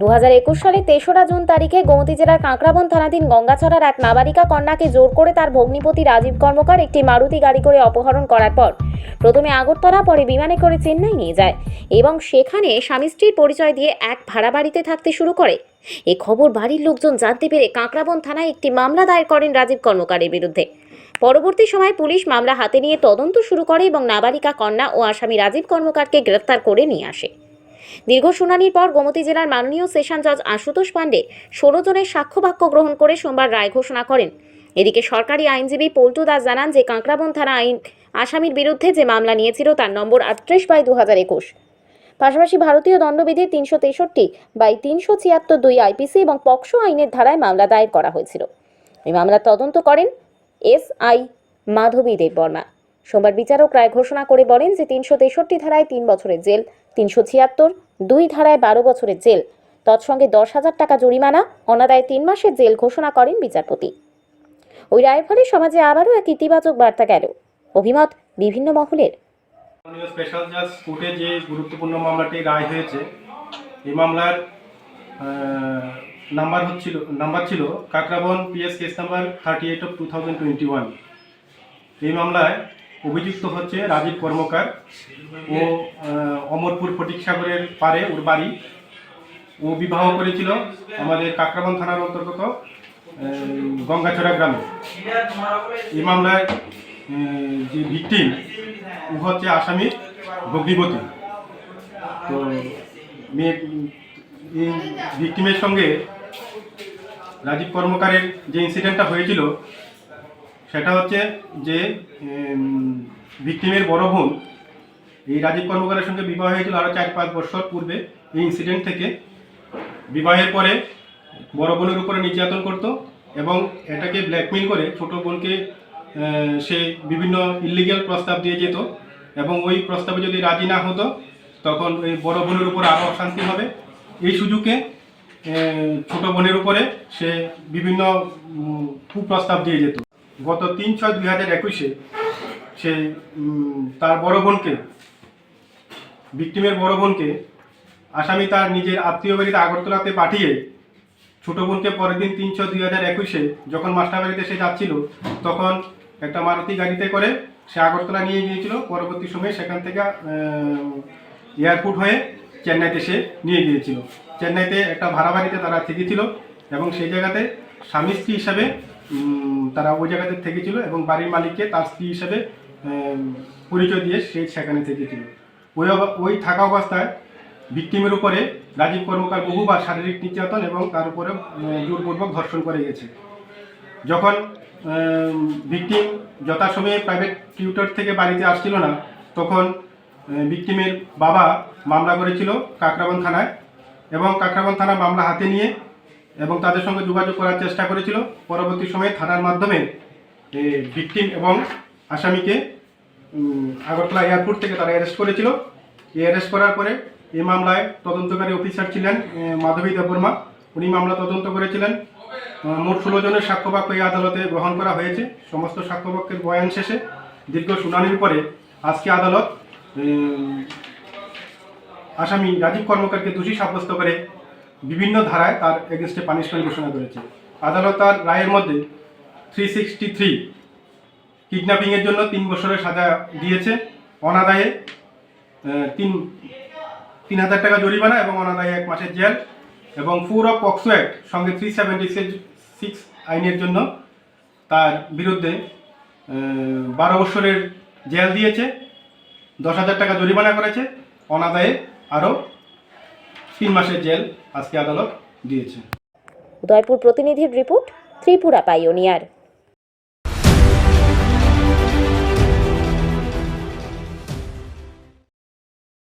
দু সালে তেসরা জুন তারিখে গোমতী জেলার কাঁকড়াবন থানাধীন গঙ্গাছড়ার এক নাবালিকা কন্যাকে জোর করে তার ভগ্নিপতি রাজীব কর্মকার একটি মারুতি গাড়ি করে অপহরণ করার পর প্রথমে আগরতলা, পরে বিমানে করে চেন্নাই নিয়ে যায় এবং সেখানে স্বামী স্ত্রীর পরিচয় দিয়ে এক ভাড়া বাড়িতে থাকতে শুরু করে। এ খবর বাড়ির লোকজন জানতে পেরে কাঁকড়াবন থানায় একটি মামলা দায়ের করেন রাজীব কর্মকারের বিরুদ্ধে। পরবর্তী সময় পুলিশ মামলা হাতে নিয়ে তদন্ত শুরু করে এবং নাবালিকা কন্যা ও আসামি রাজীব কর্মকারকে গ্রেফতার করে নিয়ে আসে। দীর্ঘ শুনানির পর গোমতী জেলার মাননীয় সেশন জজ আশুতোষ পাণ্ডে ষোলো জনের সাক্ষ্য বাক্য গ্রহণ করে সোমবার রায় ঘোষণা করেন। এদিকে সরকারি আইনজীবী পল্টু দাস জানান যে, কাঁকড়াবন থানা আইন আসামির বিরুদ্ধে যে মামলা নিয়েছিল তার নম্বর আটত্রিশ বাই দু হাজার একুশ। পাশাপাশি ভারতীয় দণ্ডবিধির তিনশো তেষট্টি বাই তিনশো ছিয়াত্তর দুই আইপিসি এবং পক্সো আইনের ধারায় মামলা দায়ের করা হয়েছিল। এই মামলার তদন্ত করেন এস আই মাধবী দেববর্মা। সোমবার বিচারক রায় ঘোষণা করে বলেন যে, তিনশো তেষট্টি ধারায় তিন বছরের জেল তিনশো ছিয়াত্তর, দুই ধারায় বারো বছরের জেল। তৎসঙ্গে দশ হাজার টাকা জরিমানা, অনাদায় তিন মাসের জেল ঘোষণা করেন বিচারপতি। ওই রায়ের ফলে সমাজে আবারও এক ইতিবাচক বার্তা গেল। অভিমত, বিভিন্ন মহলের। স্পেশাল জাজ কোর্টে যে গুরুত্বপূর্ণ মামলাটি রায় হয়েছে, এই মামলার নাম্বার হচ্ছিল, নাম্বার ছিল Kakraban PS case number thirty eight of two thousand twenty one এই মামলায় অভিযুক্ত হচ্ছে রাজীব কর্মকার ও অমরপুর ফটিক সাগরের পারে ওর বাড়ি। ও বিবাহ করেছিল আমাদের কাকরাবন থানার অন্তর্গত গঙ্গাছড়া গ্রামে। এই মামলায় যে ভিকটিম, ও হচ্ছে আসামির ভগ্নিপতি। তো মেয়ে, এই ভিকটিমের সঙ্গে রাজীব কর্মকারের যে ইনসিডেন্টটা হয়েছিল সেটা হচ্ছে যে ভিকটিমের বড় বোন, এই রাজীব কর্মকারের সঙ্গে বিবাহ হয়েছিল আরও চার পাঁচ বছর পূর্বে, এই ইনসিডেন্ট থেকে। বিবাহের পরে বড় বোনের উপরে নির্যাতন করত এবং এটাকে ব্ল্যাকমেল করে ছোট বোনকে সে বিভিন্ন ইলিগ্যাল প্রস্তাব দিয়ে যেত এবং ওই প্রস্তাবে যদি রাজি না হতো, তখন ওই বড় বোনের উপর আরও অশান্তি হবে। এই সুযোগে ছোট বোনের উপরে সে বিভিন্ন কুপ্রস্তাব দিয়ে যেত। গত তিন ছয় দুই হাজার একুশে সে তার বড় বোনকে ভিক্টিমের বড় বোনকে আসামি তার নিজের আত্মীয় বাড়িতে আগরতলাতে পাঠিয়ে ছোট বোনকে পরের দিন তিনশো দুই হাজার একুশে যখন মাস্টার বাড়িতে সে যাচ্ছিল, তখন একটা মারুতি গাড়িতে করে সে আগরতলা নিয়ে গিয়েছিল। পরবর্তী সময়ে সেখান থেকে এয়ারপোর্ট হয়ে চেন্নাইতে সে নিয়ে গিয়েছিল। চেন্নাইতে একটা ভাড়া বাড়িতে তারা থেকেছিল এবং সেই জায়গাতে স্বামী স্ত্রী হিসাবে তারা ওই জায়গাতে থেকেছিল এবং বাড়ির মালিককে তার স্ত্রী হিসাবে পরিচয় দিয়ে সে সেখানে থেকেছিল। ওই ওই থাকা অবস্থায় ভিক্টিমের উপরে রাজীব কর্মকার বহুবার শারীরিক নির্যাতন এবং তার উপরে জোরপূর্বক ধর্ষণ করে গেছে। যখন ভিকটিম যথাসময়ে প্রাইভেট টিউটর থেকে বাড়িতে আসছিল না, তখন ভিকটিমের বাবা মামলা করেছিল কাকরাবন থানায় এবং কাকরাবন থানা মামলা হাতে নিয়ে এবং তাদের সঙ্গে যোগাযোগ করার চেষ্টা করেছিল। পরবর্তী সময়ে থানার মাধ্যমে ভিকটিম এবং আসামিকে আগরতলা এয়ারপোর্ট থেকে তারা অ্যারেস্ট করেছিল। অ্যারেস্ট করার পরে এই মামলায় তদন্তকারী অফিসার ছিলেন মাধবী দেববর্মা উনি মামলা তদন্ত করেছিলেন। মোট ষোলো জনের সাক্ষ্যবাক্য এই আদালতে গ্রহণ করা হয়েছে। সমস্ত সাক্ষ্যবাক্যের বয়ান শেষে দীর্ঘ শুনানির পরে আজকে আদালত আসামি রাজীব কর্মকারকে দোষী সাব্যস্ত করে বিভিন্ন ধারায় তার এগেনস্টে পানিশমেন্ট ঘোষণা করেছে। আদালত তার রায়ের মধ্যে থ্রি সিক্সটি থ্রি কিডন্যাপিংয়ের জন্য তিন বছরের সাজা দিয়েছে। অনাদায়ে তিন তিন হাজার টাকা জরিমানা এবং অনাদায়ে এক মাসের জেল এবং ফোর অফ পক্সো অ্যাক্ট সঙ্গে থ্রি সেভেন্টি সিক্স আইনের জন্য তার বিরুদ্ধে বারো বছরের জেল দিয়েছে, দশ হাজার টাকা জরিমানা করেছে। অনাদায়ে আরও তিন মাসের জেল আজকে আদালত দিয়েছে। উদয়পুর প্রতিনিধির রিপোর্ট ত্রিপুরা পাইওনিয়ার।